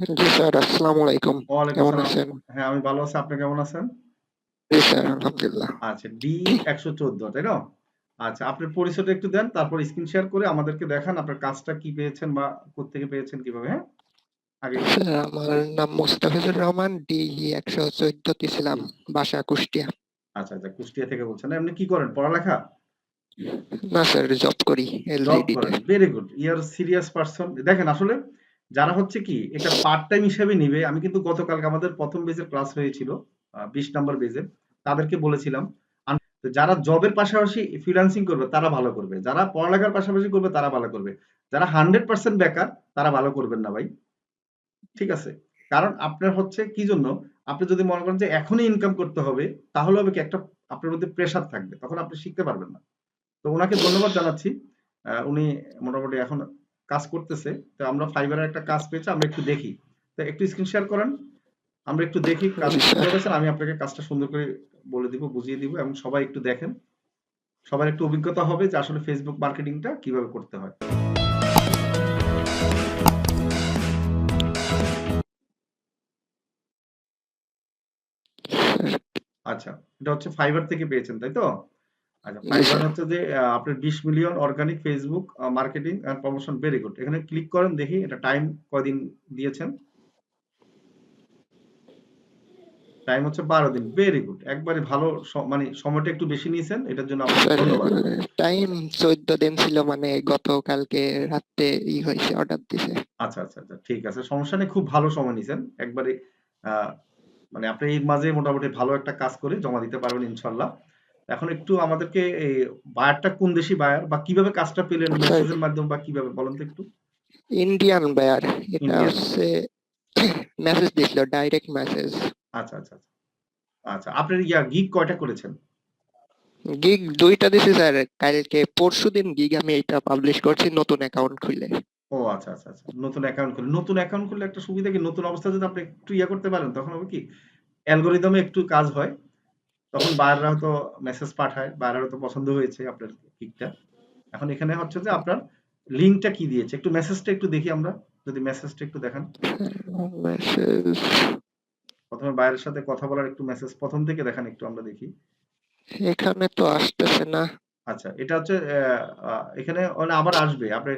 জি sir, আসসালামু আলাইকুম। কেমন আছেন? হ্যাঁ, আমি ভালো আছি। আপনি কেমন আছেন? জি স্যার, আলহামদুলিল্লাহ। আচ্ছা, D114 তাই না? আচ্ছা, আপনার পরিচয়টা একটু দেন। তারপর স্ক্রিন শেয়ার করে আমাদেরকে দেখান আপনার কাজটা কি পেয়েছেন বা কোত্থেকে পেয়েছেন কীভাবে, হ্যাঁ? স্যার, আমার নাম মোস্তাফিজুর রহমান। ডিই ১১৪ তে ছিলাম। বাসা কুষ্টিয়া। আচ্ছা, আচ্ছা, কুষ্টিয়া থেকে বলছেন। এমনি কি করেন? পড়ালেখা? না স্যার, জব করি LGD very good. You are serious person. দেখেন আসলে যারা হচ্ছে কি এটা পার্ট টাইম হিসেবে নিবে, আমি কিন্তু গতকালকে আমাদের ১ম বেজের ক্লাস হয়েছিল। ২০ নাম্বার বেজের। তাদেরকে বলেছিলাম, যারা জবের পাশাপাশি ফ্রিল্যান্সিং করবে তারা ভালো করবে। যারা পড়ালেখার পাশাপাশি করবে তারা ভালো করবে। যারা 100% বেকার তারা ভালো করবেন না ভাই। ঠিক আছে? কারণ আপনার হচ্ছে কি জন্য? আপনি যদি মনে করেন যে এখনই ইনকাম করতে হবে, তাহলে হবে কি একটা আপনার মধ্যে প্রেশার থাকবে। তখন আপনি শিখতে পারবেন না। তো ওনাকে ধন্যবাদ জানাচ্ছি। উনি মোটামুটি এখন কাজ করতেছে। তো আমরা এর একটা কাজ পেয়েছি। আমরা একটু দেখি। তো একটু স্ক্রিন শেয়ার করেন। আমরা একটু দেখি কাজ করেছেন। আমি আপনাকে কাজটা সুন্দর করে বলে দিব, বুঝিয়ে দিব এবং সবাই একটু দেখেন। সবার একটু অভিজ্ঞতা হবে যে আসলে Facebook মার্কেটিংটা কীভাবে করতে হয়। আচ্ছা, এটা হচ্ছে ফাইবার থেকে পেয়েছেন, তাই তো? আচ্ছা, হচ্ছে যে আপনার ২০ million organic uh marketing and promotion very good. এখানে ক্লিক করেন দেখি এটা টাইম কয়দিন দিয়েছেন? টাইম হচ্ছে ১২ দিন। Very good. একবারে ভালো মানে সময়টা একটু বেশি নিয়েছেন। এটার জন্য আপনাকে ধন্যবাদ। টাইম ১৪ দিন ছিল মানে গতকালকে রাতে ই হইছে, অর্ডার দিছে। আচ্ছা, আচ্ছা, আচ্ছা। ঠিক আছে। সমস্যা নেই। খুব ভালো সময় নিছেন। একবারে মানে আপনি এর মাঝে মোটামুটি ভালো একটা কাজ করে জমা দিতে পারবেন ইনশাআল্লাহ। এখন একটু আমাদেরকে বায়ারটা কোন দেশি বায়ার বা কীভাবে কাজটা পেলেন মেসেজের মাধ্যমে বা কীভাবে বলেন তো একটু? Indian buyer. এটা হচ্ছে মেসেজ দিছিল, ডাইরেক্ট মেসেজ। আচ্ছা, আচ্ছা, আচ্ছা। আচ্ছা, আপনার ইয়া গিগ কয়টা করেছেন? গিগ ২ টা দিছি স্যার। কালকে পরশুদিন গিগ আমি এটা পাবলিশ করছি নতুন অ্যাকাউন্ট খুলে। ও আচ্ছা, আচ্ছা, আচ্ছা। নতুন অ্যাকাউন্ট খুললেন। নতুন অ্যাকাউন্ট খুললে একটা সুবিধা কি নতুন অবস্থায় যদি আপনি একটু ইয়া করতে পারেন তখন হবে কি অ্যালগরিদম একটু কাজ হয়। তখন বায়াররা হয়তো মেসেজ পাঠায়। বায়ারের হয়তো পছন্দ হয়েছে আপনার গিগটা। এখন এখানে হচ্ছে যে আপনার লিঙ্কটা কি দিয়েছে? একটু মেসেজটা একটু দেখি আমরা। যদি মেসেজটা একটু দেখান। মেসেজ ১ম এ বায়ারের সাথে কথা বলার একটু মেসেজ প্রথম থেকে দেখান একটু আমরা দেখি। এখানে তো আসতেছে না। আচ্ছা, এটা হচ্ছে এখানে মানে আবার আসবে। আপনি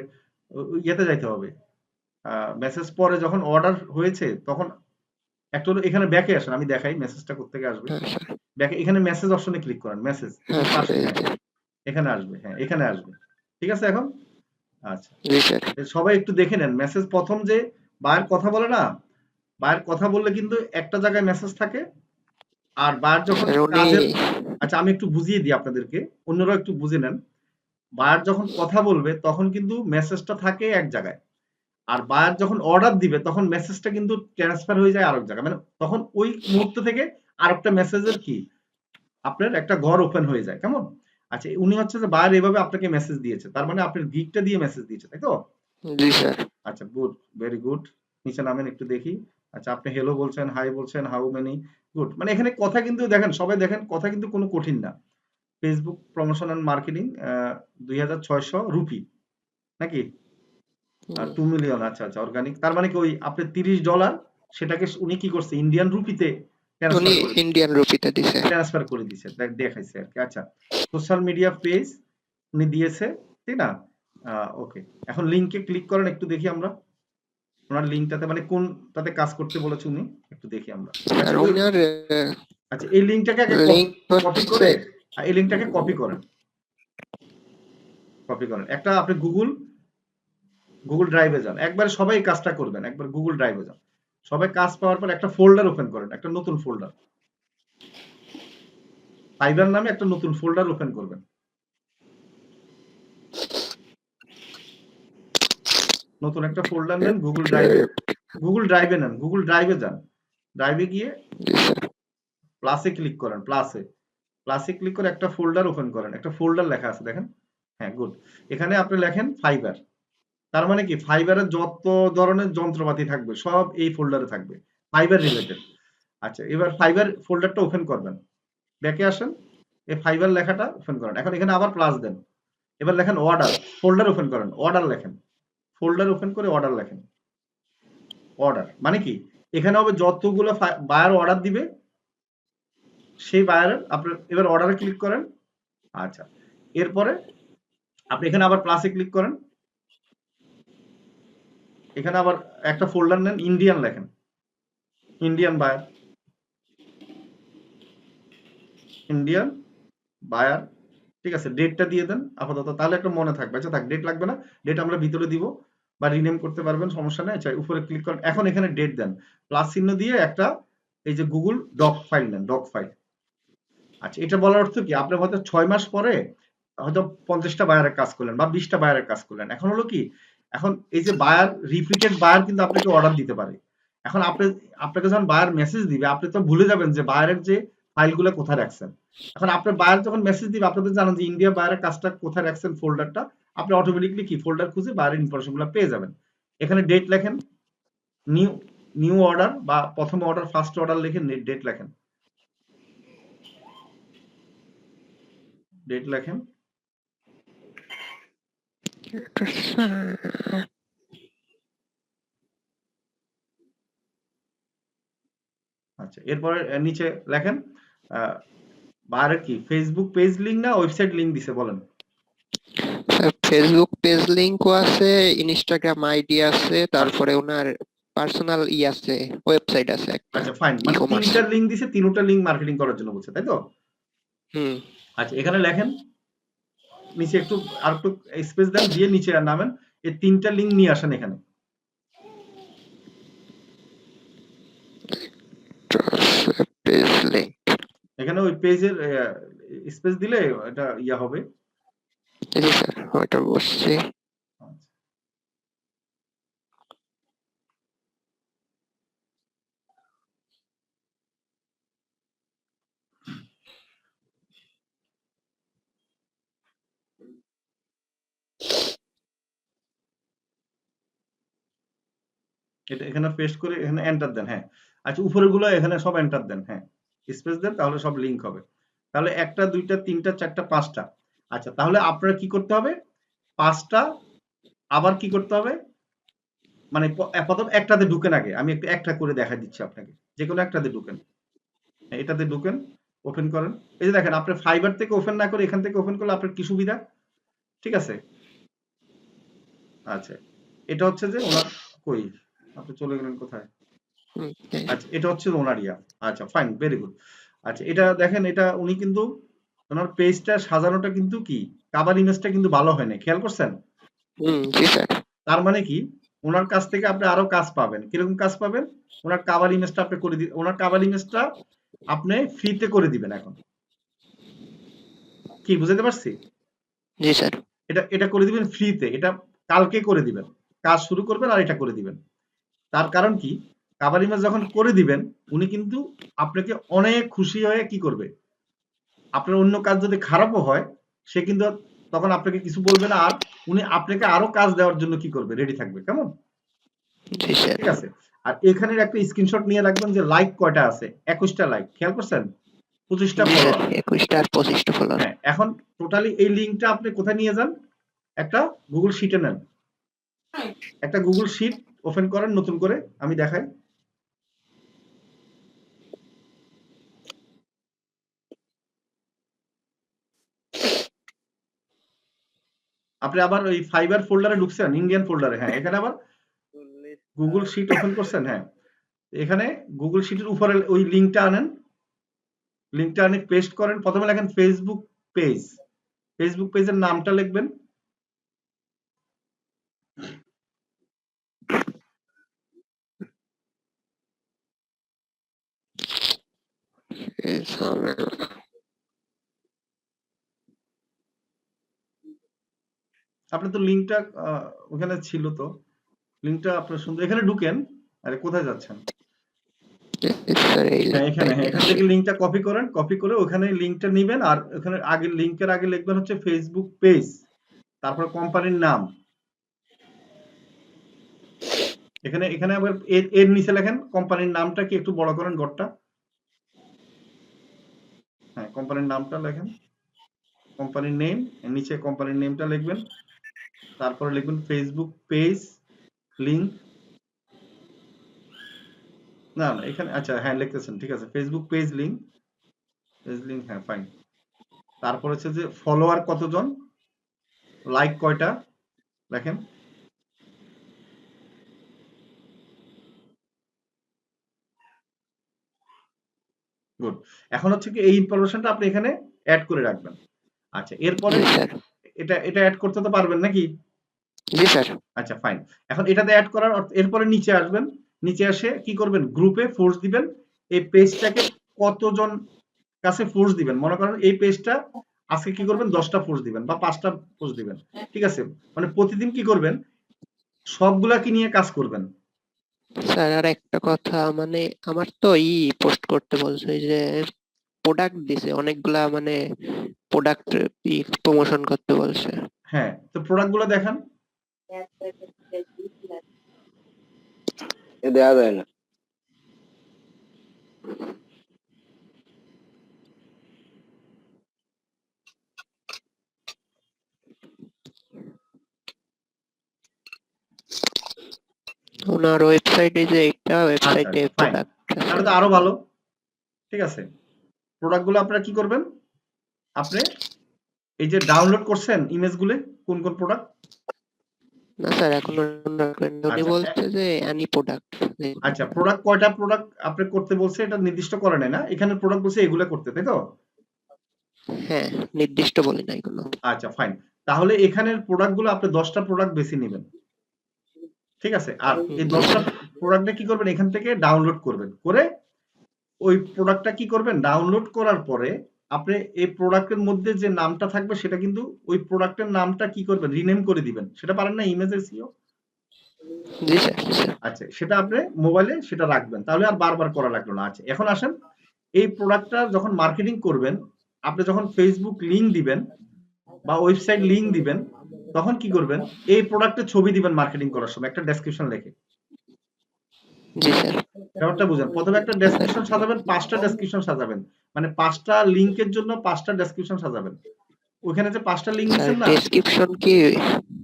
ইয়েতে যাইতে হবে। মেসেজ পরে যখন অর্ডার হয়েছে তখন একটা হলো এখানে ব্যাকে আসেন। আমি দেখাই মেসেজটা কোত্থেকে আসবে। হ্যাঁ। ব্যাকে এখানে মেসেজ অপশনে ক্লিক করেন। মেসেজ হ্যাঁ হ্যাঁ। এখানে আসবে। হ্যাঁ, এখানে আসবে। ঠিক আছে এখন? আচ্ছা। সবাই একটু দেখে নেন। মেসেজ প্রথম যে বায়ার কথা বলে না? বায়ার কথা বললে কিন্তু একটা জায়গায় মেসেজ থাকে। আর বায়ার যখন স্যার কাজের আচ্ছা আমি একটু বুঝিয়ে দিই আপনাদেরকে। অন্যরাও একটু বুঝে নেন। বায়ার যখন কথা বলবে তখন কিন্তু মেসেজটা থাকে এক জায়গায়। আর বায়ার যখন অর্ডার দিবে তখন মেসেজটা কিন্তু ট্রান্সফার হয়ে যায় আরেক জায়গায়। মানে তখন ওই মুহূর্ত থেকে আরেকটা মেসেজের কি আপনার একটা ঘর ওপেন হয়ে যায়। কেমন? আচ্ছা উনি হচ্ছে যে বাইরে এভাবে আপনাকে মেসেজ দিয়েছে। তার মানে আপনার গিগটা দিয়ে মেসেজ দিয়েছে, তাই তো? জি স্যার। আচ্ছা গুড, ভেরি গুড। নিচে নামেন একটু দেখি। আচ্ছা আপনি হেলো বলছেন, হাই বলছেন, হাউ মেনি গুড। মানে এখানে কথা কিন্তু দেখেন সবাই দেখেন কথা কিন্তু কোনো কঠিন না। Facebook promotion and marketing uh ২৬০০ rupee. নাকি? আর। 2 মিলিয়ন আচ্ছা, আচ্ছা অর্গানিক। তার মানে কি ওই আপনার $৩০ সেটাকে উনি কি করছে ইন্ডিয়ান রুপিতে উনি ইন্ডিয়ান রুপিতে দিছে। ট্রান্সফার করে দিছে। দেখাইছে আরকি। আচ্ছা। সোশ্যাল মিডিয়া পেজ উনি দিয়েছে, ঠিক না? ওকে। এখন লিংকে ক্লিক করেন একটু দেখি আমরা। উনার লিঙ্কটাতে মানে কোনটাতে কাজ করতে বলেছে উনি? একটু দেখি আমরা। আচ্ছা এই লিঙ্কটাকে আগে কপি করে এই লিঙ্কটাকে কপি করেন। কপি করেন। একটা আপনি গুগল গুগল ড্রাইভে যান। একবারে সবাই কাজটা করবেন। একবার গুগল ড্রাইভে যান। সবাই কাজ পাওয়ার পর একটা ফোল্ডার ওপেন করেন। একটা নতুন ফোল্ডার। ফাইবার নামে একটা নতুন ফোল্ডার ওপেন করবেন। নতুন একটা ফোল্ডার নেন গুগল ড্রাইভে গুগল ড্রাইভে নেন। গুগল ড্রাইভে যান। ড্রাইভে গিয়ে প্লাসে ক্লিক করেন, প্লাসে। প্লাসে ক্লিক করে একটা ফোল্ডার ওপেন করেন। একটা ফোল্ডার লেখা আছে দেখেন? হ্যাঁ, গুড। এখানে আপনি লেখেন Fiverr। তার মানে কি ফাইবারের যত ধরনের যন্ত্রপাতি থাকবে, সব এই ফোল্ডারে থাকবে। Fibre related. আচ্ছা এবার ফাইবার ফোল্ডারটা ওপেন করবেন। ব্যাকে আসেন। এই ফাইবার লেখাটা ওপেন করেন। এখন এখানে আবার প্লাস দেন। এবার লেখেন অর্ডার। ফোল্ডার ওপেন করেন। অর্ডার লেখেন। ফোল্ডার ওপেন করে অর্ডার লেখেন। অর্ডার মানে কি এখানে হবে যতগুলো বায়ার অর্ডার দিবে, সেই বায়ারের আপনার, এবার অর্ডারে ক্লিক করেন আচ্ছা এরপরে আপনি এখানে আবার প্লাসে ক্লিক করেন এখানে আবার একটা ফোল্ডার নেন ইন্ডিয়ান লেখেন। ইন্ডিয়ান বায়ার ইন্ডিয়ান বায়ার ঠিক আছে ডেটটা দিয়ে দেন, আপাতত। তাহলে একটা মনে থাকবে আচ্ছা থাক ডেট লাগবে না। ডেট আমরা ভিতরে দিব বা রিনেম করতে পারবেন, সমস্যা নেই আচ্ছা উপরে ক্লিক করেন। এখন এখানে ডেট দেন। প্লাস চিহ্ন দিয়ে একটা, এই যে গুগল ডক ফাইল নেন ডক ফাইল আচ্ছা এটা বলার অর্থ কি? আপনি হয়তো ছয় মাস পরে হয়তো পঞ্চাশটা বায়ারের কাজ করলেন বা বিশটা বায়ারের কাজ করলেন। এখন হলো কি? এখন এই যে বায়ার রিপিটেড বায়ার কিন্তু আপনাকে অর্ডার দিতে পারে। এখন আপনি, আপনাকে যখন বায়ার মেসেজ দিবে, আপনি তো ভুলে যাবেন যে বায়ারের যে ফাইলগুলো কোথায় রাখছেন। এখন আপনার বায়ার যখন মেসেজ দিবে, আপনি তো জানেন যে ইন্ডিয়া বায়ারের কাজটা কোথায় রাখছেন ফোল্ডারটা আপনি অটোমেটিকলি কি ফোল্ডার খুঁজে বায়ারের ইনফরমেশনগুলো পেয়ে যাবেন। এখানে ডেট লেখেন নিউ নিউ অর্ডার বা প্রথম অর্ডার ফার্স্ট অর্ডার লিখে ডেট লেখেন। ডেট লেখেন। আচ্ছা এরপরে নিচে লেখেন আহ, কি ফেসবুক পেজ লিংক না ওয়েবসাইট লিংক দিছে বলেন। ফেসবুক পেজ লিংকও আছে ইনস্টাগ্রাম আইডি আছে তারপরে ওনার পার্সোনাল ই আছে ওয়েবসাইট আছে আচ্ছা ফাইন মানে তিনটা লিংক দিছে তিনটা লিংক মার্কেটিং করার জন্য বলছে তাই তো? হুম। আচ্ছা এখানে লেখেন নিচে একটু আর একটু স্পেস দেন, দিয়ে নিচে নামেন। এই তিনটা লিঙ্ক নিয়ে আসেন এখানে। এখানে ওই পেজের স্পেস দিলে এটা ইয়া হবে। স্যার ওটা বসছি। এটা এখানে পেস্ট করে এখানে এন্টার দেন হ্যাঁ। আচ্ছা উপরেরগুলো এখানে সব এন্টার দেন হ্যাঁ। স্পেস দেন তাহলে সব লিংক হবে। তাহলে একটা দুইটা তিনটা চারটা পাঁচটা। আচ্ছা তাহলে আপনারা কি করতে হবে? পাঁচটা আবার কি করতে হবে? মানে প্রথম একটাতে ঢুকেন আগে। আমি একটু একটা করে দেখা দিচ্ছি আপনাকে। যে কোনো একটাতে ঢুকেন। হ্যাঁ, এটাতে ঢুকেন ওপেন করেন। এই যে দেখেন আপনি ফাইবার থেকে ওপেন না করে এখান থেকে ওপেন করলে আপনার কি সুবিধা? ঠিক আছে? আচ্ছা এটা হচ্ছে যে ওনার কই? আপনি চলে গেলেন কোথায়? আচ্ছা এটা হচ্ছে ওনার ইয়া আচ্ছা ফাইন ভেরি গুড আচ্ছা এটা দেখেন এটা উনি কিন্তু ওনার পেজটা সাজানোটা কিন্তু কি? কাভার ইমেজটা কিন্তু ভালো হয়নি খেয়াল করছেন? তার মানে কি? ওনার কাছ থেকে আপনি আরও কাজ পাবেন। কীরকম কাজ পাবেন? ওনার কাবার ইমেজটা আপনি করে দি ওনার কাবার ইমেজটা আপনি ফ্রিতে করে দিবেন এখন। কি বুঝতে পারছি? জি স্যার। এটা এটা করে দিবেন ফ্রিতে এটা কালকে করে দিবেন। কাজ শুরু করবেন আর এটা করে দিবেন। তার কারণ কি? কাভার ইমেজ যখন করে দিবেন উনি কিন্তু আপনাকে অনেক খুশি হয়ে কি করবে? আপনার অন্য কাজ যদি খারাপও হয় সে কিন্তু তখন আপনাকে কিছু বলবে না আর উনি আপনাকে আরও কাজ দেওয়ার জন্য কি করবে? রেডি থাকবে কেমন? ঠিক আছে। আর এখানের একটা স্ক্রিনশট নিয়ে রাখবেন যে লাইক কয়টা আছে? একুশটা লাইক খেয়াল করছেন? পঁচিশটা ফলোয়ার একুশটা আর পঁচিশটা ফলোয়ার হ্যাঁ এখন টোটালি এই লিঙ্কটা আপনি কোথায় নিয়ে যান? একটা গুগল শিটে নেন। একটা গুগল শিট ওপেন করেন নতুন করে আমি দেখাই। আপনি আবার ওই ফাইবার ফোল্ডারে ঢুকছেন ইন্ডিয়ান ফোল্ডারে হ্যাঁ এখানে আবার গুগল শিট ওপেন করছেন হ্যাঁ। এখানে গুগল শিটের উপরে ওই লিঙ্কটা আনেন। লিঙ্কটা আনে পেস্ট করেন। প্রথমে লেখেন ফেসবুক পেজ ফেসবুক পেজের নামটা লিখবেন। আপনার তো লিঙ্কটা ওখানে ছিল তো। লিঙ্কটা আপনার সুন্দর, এখানে ঢুকেন, আরে কোথায় যাচ্ছেন? হ্যাঁ এখানে হ্যাঁ এখান থেকে লিঙ্কটা কপি করেন, কপি করে ওখানে লিঙ্কটা নেবেন, আর ওখানে আগে, লিঙ্কের আগে লিখবেন হচ্ছে ফেসবুক পেজ তারপর কোম্পানির নাম। এখানে এখানে আবার এর নিচে লেখেন কোম্পানির নামটা কি একটু বড় করেন গড়টা। হ্যাঁ কোম্পানির নামটা লেখেন। কোম্পানির নেম নিচে কোম্পানির নেমটা লিখবেন। তারপরে লিখবেন ফেসবুক পেজ লিংক না না, এখানে আচ্ছা হ্যাঁ লিখতেছেন, ঠিক আছে। Facebook page link page link হ্যাঁ ফাইন তারপর হচ্ছে যে ফলোয়ার কতজন? লাইক কয়টা? দেখেন গুড এখন হচ্ছে কি এই ইনফরমেশনটা আপনি এখানে অ্যাড করে রাখবেন। আচ্ছা এরপরে এটা এটা অ্যাড করতে তো পারবেন নাকি? জি স্যার। আচ্ছা ফাইন এখন এটাতে অ্যাড করার এরপরে নিচে আসবেন। নিচে এসে কি করবেন? গ্রুপে ফোর্স দিবেন। এই পেজটাকে কতজন কাছে ফোর্স দিবেন? মনে করেন এই পেজটা আজকে কি করবেন? দশটা ফোর্স দিবেন বা পাঁচটা ফোর্স দিবেন। ঠিক আছে? মানে প্রতিদিন কি করবেন? সবগুলাকে নিয়ে কাজ করবেন? স্যার আর একটা কথা মানে আমার তো ই পোস্ট করতে বলছে যে প্রোডাক্ট দিছে অনেকগুলা মানে প্রোডাক্ট প্রমোশন করতে বলছে। হ্যাঁ তো প্রোডাক্টগুলো দেখান। এ দেওয়া যায় না। ওনার ওয়েবসাইটে যে এটা ওয়েবসাইটে প্রোডাক্ট তাহলে তো আরও ভালো। ঠিক আছে। প্রোডাক্টগুলো আপনারা কি করবেন? আপনি এই যে ডাউনলোড করছেন ইমেজগুলো কোন কোন প্রোডাক্ট না স্যার এখন উনি আচ্ছা, বলছে যে অ্যানি প্রোডাক্ট আচ্ছা প্রোডাক্ট কয়টা প্রোডাক্ট আপনি করতে বলছে এটা নির্দিষ্ট করে নাই না। এখানে প্রোডাক্ট বলছে এগুলো করতে তাই তো? হ্যাঁ নির্দিষ্ট বলি নাই কোনো আচ্ছা ফাইন তাহলে এখানের প্রোডাক্টগুলো আপনি দশটা প্রোডাক্ট বেছে নেবেন। ঠিক আছে? আর এই দশটা প্রোডাক্টটা কি করবেন? এখান থেকে ডাউনলোড করবেন। করে ওই প্রোডাক্টটা কি করবেন? ডাউনলোড করার পরে আপনি এই প্রোডাক্টের মধ্যে যে নামটা থাকবে সেটা কিন্তু ওই প্রোডাক্টের নামটা কি করবেন? রিনেম করে দিবেন। সেটা পারেন না ইমেজের সিও আচ্ছা সেটা আপনি মোবাইলে সেটা রাখবেন। তাহলে আর বারবার করা লাগল না। আচ্ছা এখন আসেন। এই প্রোডাক্টটা যখন মার্কেটিং করবেন আপনি যখন ফেসবুক লিংক দিবেন বা ওয়েবসাইট লিংক দিবেন তখন কি করবেন? এই প্রোডাক্টের ছবি দিবেন মার্কেটিং করার সময় একটা ডেসক্রিপশন লিখে। জি স্যার। ব্যাপারটা বুঝেন প্রথমে একটা ডেসক্রিপশন সাজাবেন পাঁচটা ডেসক্রিপশন সাজাবেন। মানে পাঁচটা লিংকের জন্য পাঁচটা ডেসক্রিপশন সাজাবেন। ওখানে যে পাঁচটা লিংক দিচ্ছেন না? ডেসক্রিপশন কি?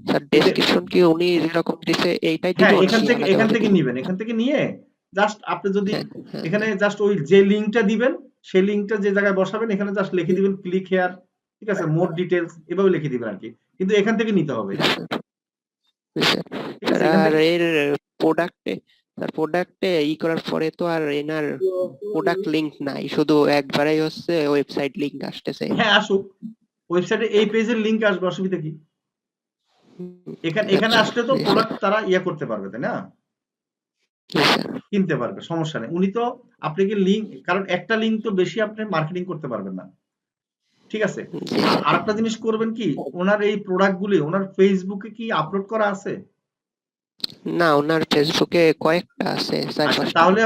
স্যার ডেসক্রিপশন কি উনি যেরকম দিছে এইটাই দিব হ্যাঁ এখান থেকে এখান থেকে? নিবেন এখান থেকে নিয়ে জাস্ট আপনি যদি হ্যাঁ, হ্যাঁ, এখানে জাস্ট ওই যে লিংকটা দিবেন সেই লিংকটা যে জায়গায় বসাবেন এখানে জাস্ট লিখে দিবেন ক্লিক হেয়ার ঠিক আছে মোর ডিটেলস এভাবে লিখে দিবেন আর কি কিন্তু এখান থেকে নিতে হবে। আর এর প্রোডাক্টে স্যার প্রোডাক্টে ই করার পরে তো আর এনার প্রোডাক্ট লিংক নাই। শুধু একবারেই হচ্ছে ওয়েবসাইট লিংক আসতেছে। হ্যাঁ আসুক। ওয়েবসাইটে এই পেজের লিংক আসবে অসুবিধা কি? এখানে এখানে আচ্ছা, আসলে তো প্রোডাক্ট তারা ইয়ে করতে পারবে তাই না? কিনতে পারবে সমস্যা নেই। উনি তো আপনাকে লিংক কারণ একটা লিংক তো বেশি আপনি মার্কেটিং করতে পারবেন না। ঠিক আছে? আর একটা জিনিস করবেন কি ওনার এই প্রোডাক্টগুলি ওনার ফেসবুকে কি আপলোড করা আছে? না ওনার ফেসবুকে কয়েকটা আছে আচ্ছা তাহলে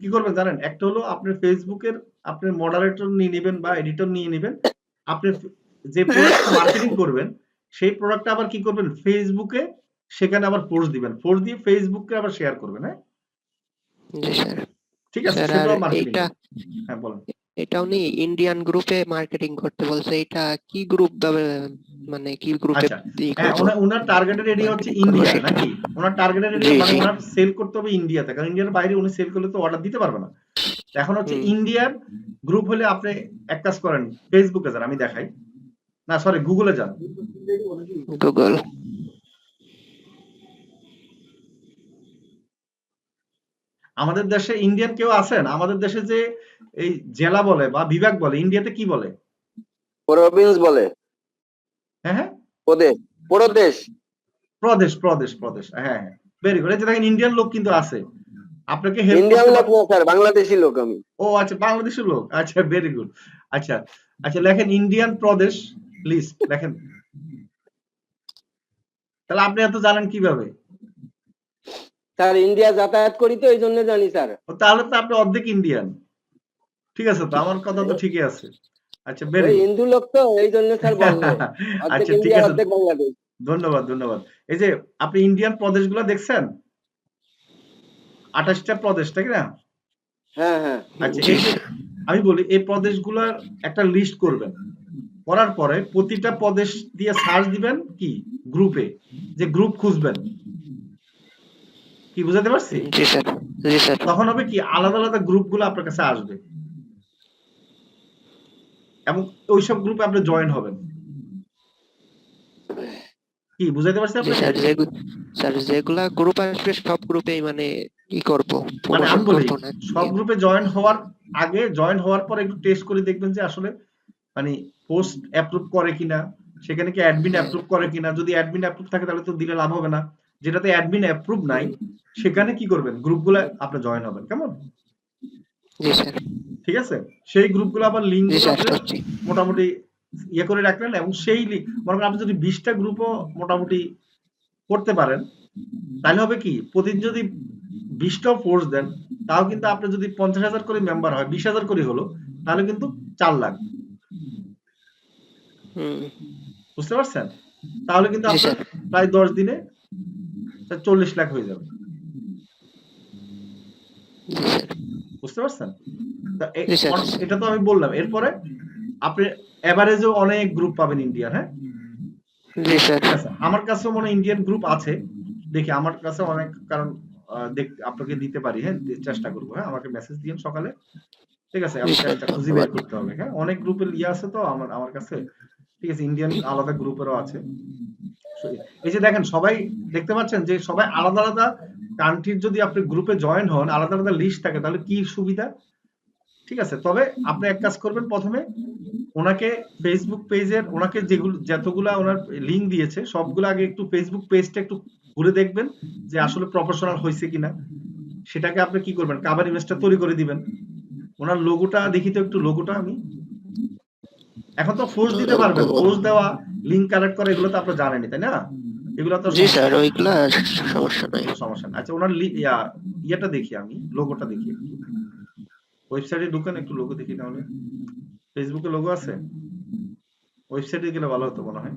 কি করবেন জানেন? একটা হলো আপনি ফেসবুকের আপনি মডারেটর নিয়ে নেবেন বা এডিটর নিয়ে নেবেন। আপনি যে প্রোডাক্ট মার্কেটিং করবেন সেই প্রোডাক্টটা আবার কি করবেন? ফেসবুকে সেখানে আবার পোস্ট দিবেন। পোস্ট দিয়ে ফেসবুকে আবার শেয়ার করবেন হ্যাঁ? জি স্যার ঠিক আছে সেটাও মার্কেটিং হ্যাঁ বলেন। এটা উনি ইন্ডিয়ান গ্রুপে মার্কেটিং করতে বলছে। এটা কি গ্রুপ মানে কি গ্রুপে আচ্ছা হ্যাঁ ওনার টার্গেটেড এরিয়া হচ্ছে ইন্ডিয়া নাকি? ওনার টার্গেটেড এরিয়া মানে ওনার সেল করতে হবে ইন্ডিয়াতে কারণ ইন্ডিয়ার বাইরে উনি সেল করলে তো অর্ডার দিতে পারবে না। এখন হচ্ছে। ইন্ডিয়ার গ্রুপ হলে আপনি এক কাজ করেন ফেসবুকে যান আমি দেখাই। না সরি গুগলে যান। গুগল আমাদের দেশে ইন্ডিয়ান কেউ আছেন? আমাদের দেশে যে এই জেলা বলে বা বিভাগ বলে ইন্ডিয়াতে কি বলে? প্রভিন্স বলে। হ্যাঁ হ্যাঁ। প্রদেশ। প্রদেশ। প্রদেশ প্রদেশ প্রদেশ। হ্যাঁ হ্যাঁ। ভেরি গুড এই দেখেন ইন্ডিয়ান লোক কিন্তু আছে। আপনাকে ইন্ডিয়ান লোক না স্যার বাংলাদেশি লোক আমি। ও আচ্ছা বাংলাদেশের লোক। আচ্ছা ভেরি গুড আচ্ছা আচ্ছা লেখেন ইন্ডিয়ান প্রদেশ লিস্ট লেখেন। তাহলে আপনি এত জানেন কীভাবে? স্যার ইন্ডিয়া যাতায়াত করি তো এই জন্য জানি স্যার। তাহলে তো আপনি অর্ধেক ইন্ডিয়ান ঠিক আছে তো আমার কথা তো ঠিকই আছে। আচ্ছা গুড হিন্দু লোক তো এই জন্য স্যার বলব। আচ্ছা ঠিক আছে। ধন্যবাদ ধন্যবাদ। এই যে আপনি ইন্ডিয়ান প্রদেশগুলো দেখছেন? আঠাশটা প্রদেশ তাই না? হ্যাঁ হ্যাঁ। আচ্ছা আমি বলি এই প্রদেশগুলোর একটা লিস্ট করবেন। করার পরে প্রতিটা প্রদেশ দিয়ে সার্চ দিবেন কি? গ্রুপে যে গ্রুপ খুঁজবেন। কি বুঝাতে পারছি? জি স্যার জি স্যার। তখন হবে কি আলাদা আলাদা গ্রুপগুলো আপনার কাছে আসবে। এবং ওইসব গ্রুপে আপনি জয়েন হবেন। কি বুঝাইতে পারছি স্যার যেগুলা গ্রুপ আসবে সব গ্রুপেই মানে কি করব? মানে আমি বলি সব গ্রুপে জয়েন হওয়ার আগে জয়েন হওয়ার পর একটু টেস্ট করে দেখবেন যে আসলে মানে পোস্ট অ্যাপ্রুভ করে কিনা সেখানে কি অ্যাডমিন অ্যাপ্রুভ করে কিনা। যদি অ্যাডমিন অ্যাপ্রুভ থাকে তাহলে তো দিলে লাভ হবে না। যেটাতে অ্যাডমিন অ্যাপ্রুভ নাই সেখানে কি করবেন? গ্রুপগুলো আপনি জয়েন হবেন কেমন? ঠিক আছে? সেই গ্রুপগুলো আবার লিঙ্ক মোটামুটি ইয়ে করে রাখলেন এবং সেই link- মনে করেন আপনি যদি বিশটা গ্রুপও মোটামুটি করতে পারেন তাহলে হবে কি? প্রতিদিন যদি বিশটাও ফোর্স দেন তাও কিন্তু আপনি যদি পঞ্চাশ হাজার করে মেম্বার হয় বিশ হাজার করে হলো তাহলে কিন্তু চার লাখ। হুম। বুঝতে পারছেন? তাহলে কিন্তু আপনার প্রায় দশ দিনে চল্লিশ লাখ হয়ে যাবে। বুঝতে পারছেন? এটা তো আমি বললাম। এরপরে আপনি এভারেজেও অনেক গ্রুপ পাবেন ইন্ডিয়ার হ্যাঁ? আমার কাছেও মনে ইন্ডিয়ান গ্রুপ আছে। দেখি আমার কাছে অনেক কারণ দেখ আপনাকে দিতে পারি হ্যাঁ? চেষ্টা করব হ্যাঁ? আমাকে মেসেজ দিন সকালে। ঠিক আছে? আমি জি, স্যার, খুঁজে বের করতে হবে হ্যাঁ? অনেক গ্রুপের ইয়ে আছে তো আমার আমার কাছে। ঠিক আছে ইন্ডিয়ান আলাদা গ্রুপেরও আছে। এই যে দেখেন, সবাই দেখতে পাচ্ছেন যে সবাই আলাদা আলাদা কান্ট্রির যদি আপনি গ্রুপে জয়েন হন, আলাদা আলাদা লিস্ট থাকে, তাহলে কি সুবিধা? ঠিক আছে, তবে আপনি এক কাজ করবেন প্রথমে, ওনাকে ফেসবুক পেজের ওনাকে যেগুলো, যতগুলা ওনার লিংক দিয়েছে, সবগুলো আগে একটু ফেসবুক পেজটা একটু ঘুরে দেখবেন যে আসলে প্রফেশনাল হয়েছে কিনা। সেটাকে আপনি কি করবেন? কাভার ইমেজটা তৈরি করে দিবেন। ওনার লোগোটা দেখি তো একটু লোগোটা আমি। এখন তো ফোর্স দিতে পারবেন। ফোর্স দেওয়া লিংক কানেক্ট করা এগুলো তো আপনি জানেনই তাই না? এগুলো তো জি স্যার ওইগুলা সমস্যা নাই। সমস্যা নেই। আচ্ছা ওনার ইয়া ইয়েটা দেখি আমি লোগোটা দেখি। ওয়েবসাইটে ঢুকেন একটু লোগো দেখি তাহলে। ফেসবুকে লোগো আছে? ওয়েবসাইটে গেলে ভালো হতো মনে হয়।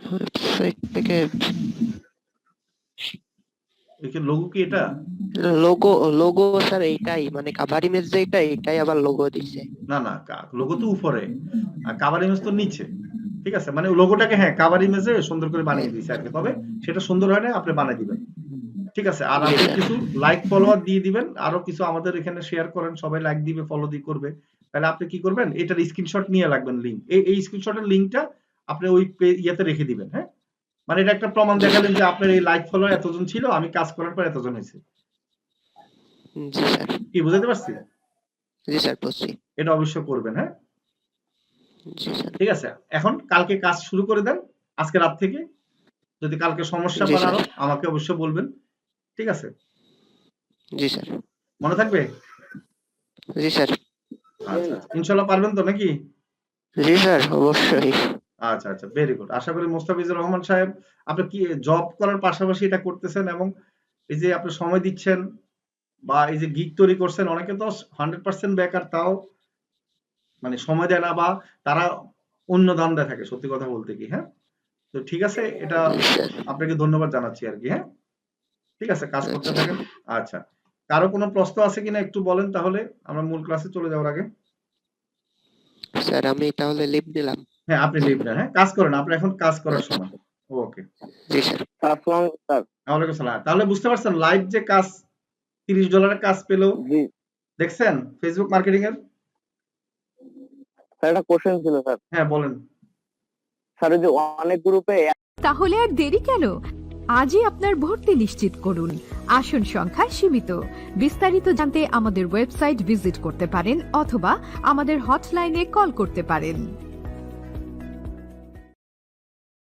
ওয়েবসাইট থেকে লোগো কি এটা? লোগো লোগো স্যার এইটাই মানে কাভার ইমেজ যেটা এইটাই আবার লোগো দিছে। না না লোগো তো উপরে। আর কাভার ইমেজ তো নিচে। ঠিক আছে? মানে লোগোটাকে হ্যাঁ কাভার ইমেজে সুন্দর করে বানিয়ে দিয়েছে আর কি। তবে সেটা সুন্দর হয় না আপনি বানিয়ে দিবেন। ঠিক আছে? আর আপনি কিছু লাইক ফলোয়ার দিয়ে দিবেন। আরও কিছু আমাদের এখানে শেয়ার করেন সবাই লাইক দিবে ফলো দিয়ে করবে। তাহলে আপনি কি করবেন? এটার স্ক্রিনশট নিয়ে রাখবেন লিংক এই স্ক্রিনশটের লিংকটা আপনি ওই ইয়েতে রেখে দিবেন হ্যাঁ? মানে এটা একটা প্রমাণ দেখালেন যে আপনার এই লাইক ফলোয়ার এতজন ছিল আমি কাজ করার পর এতজন হয়েছে। জি স্যার। কি বুঝাতে পারছি? জি স্যার বুঝছি। এটা অবশ্যই করবেন হ্যাঁ? জি স্যার। ঠিক আছে এখন কালকে কাজ শুরু করে দেন আজকে রাত থেকে। যদি কালকে সমস্যা পান আরও আমাকে অবশ্যই বলবেন ঠিক আছে? জি স্যার। মনে থাকবে? জি স্যার। আচ্ছা ইনশাল্লাহ পারবেন তো নাকি? জি স্যার অবশ্যই। আচ্ছা আচ্ছা ভেরি গুড আশা করি মোস্তাফিজুর রহমান সাহেব আপনি কি জব করার পাশাপাশি এটা করতেছেন এবং এই যে আপনি সময় দিচ্ছেন বা এই যে গিগ তৈরি করছেন, অনেকে তো হান্ড্রেড পার্সেন্ট বেকার, তাও মানে সময় দেয় না বা তারা অন্য ধান্দায় থাকে, সত্যি কথা বলতে কি হ্যাঁ? তো ঠিক আছে, এটা আপনাকে ধন্যবাদ জানাচ্ছি আর কি হ্যাঁ? ঠিক আছে, কাজ করতে। থাকেন। আচ্ছা কারও কোনো প্রশ্ন আছে কিনা একটু বলেন তাহলে, আমরা মূল ক্লাসে চলে যাওয়ার আগে। স্যার, আমি তাহলে লিভ নিলাম হ্যাঁ আপনি লিভ নেন হ্যাঁ? কাজ করেন আপনি এখন কাজ করার সময়। ওকে ওয়ালাইকুম সালাম তাহলে বুঝতে পারছেন লাইভ যে কাজ তিরিশ ডলারের কাজ পেল দেখছেন? ফেসবুক মার্কেটিং এর? স্যার একটা কোশ্চেন ছিল স্যার। হ্যাঁ বলেন। স্যার যে অনেক গ্রুপে তাহলে আর দেরি কেন? আজই আপনার ভর্তি নিশ্চিত করুন। আসন সংখ্যা সীমিত। বিস্তারিত জানতে আমাদের ওয়েবসাইট ভিজিট করতে পারেন অথবা আমাদের হটলাইনে কল করতে পারেন।